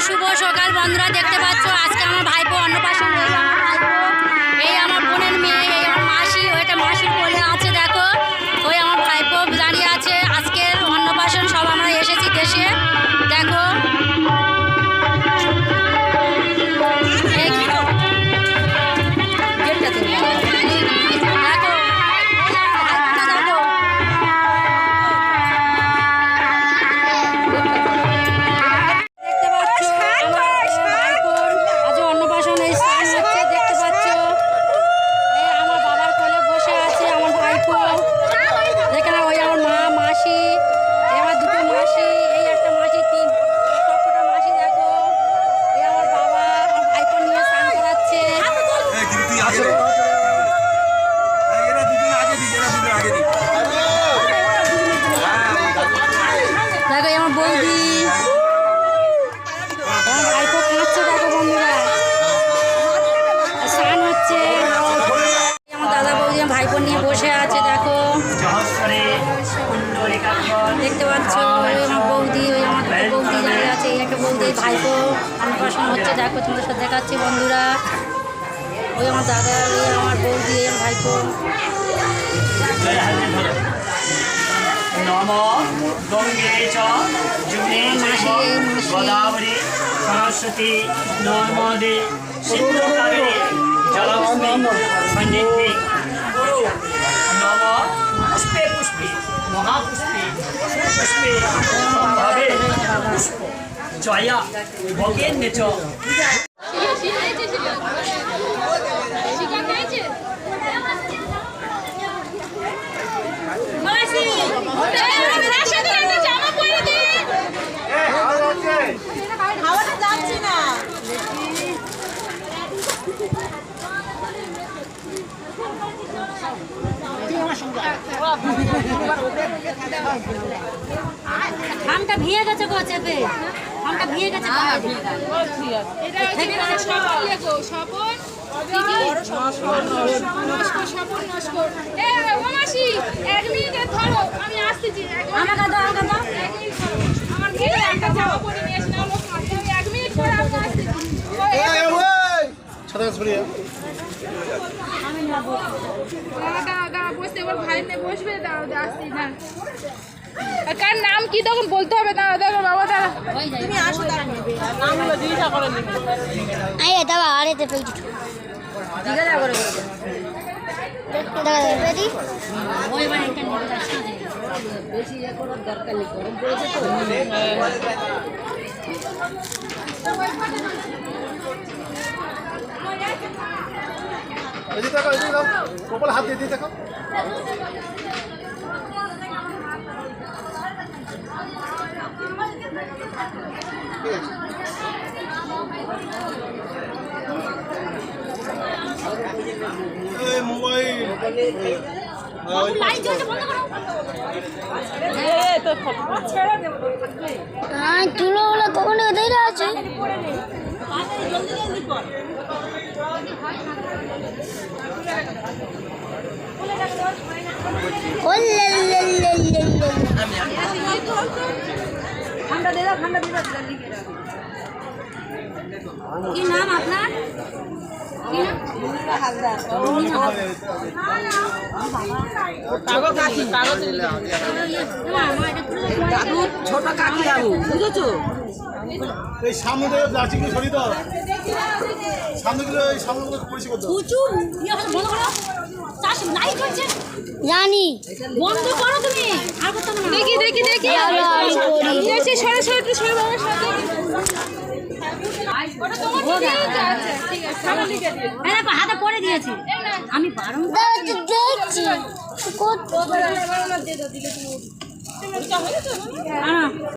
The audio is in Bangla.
শুভ সকাল বন্ধুরা দেখতে পাচ্ছ আজকে আমার ভাইপো অন্নপ্রাশন এই ভাইপো নিয়ে বসে আছে দেখো। দেখতে পাচ্ছ ওই আমার বৌদি ওই আমার বৌদি দাঁড়িয়ে আছে এই একটা বৌদি ভাইপো অন্নপ্রাশন হচ্ছে দেখো তোমাদের সাথে দেখাচ্ছি বন্ধুরা। ওই আমার দাদা ওই আমার বৌদি এই আমার ভাইপো জয় নম গঙ্গে চ যুগে গোদাবরী সরস্বতী নর্মদে। সিন্ধু কাবেরী সন্নিধি। নম পুষ্পে পুষ্পে মহাপুষ্পে পুষ্পে সম্ভবে পুষ্প জয়া ভগেন্দ্র চ আমটা ভিয়ে গেছে গো চেপে। আমটা ভিয়ে গেছে এটা কার নাম কি তখন বলতে হবে? দাঁড়া দাঁড়া বাবা দাঁড়া। তুমি আসো আরে দাবা আরে তে আসতে বেশি করার দরকার নেই গরম পড়েছে তো এদিকে দেখো এদিকে দেখো কপাল হাত দিয়ে দিয়ে দেখো এই মোবাইল তুলো কখনো ধরে আছে ও লে লে লে লে লে। কি নাম আপনার? কি নাম? এই সামনে থেকে প্লাস্টিক সরিয়ে দাও। সামনে গুলো এই সামনে গুলো পরিষ্কার করতে উঁচু ইয়ে বন্ধ করো চাষ লাইট হচ্ছে জানি বন্ধ করো তুমি। আর করতে না। দেখি দেখি দেখি। আরে আমি সরে সরে একটু সরে। হাতে পরে দিয়েছি আমি বারণ দেখছি আনো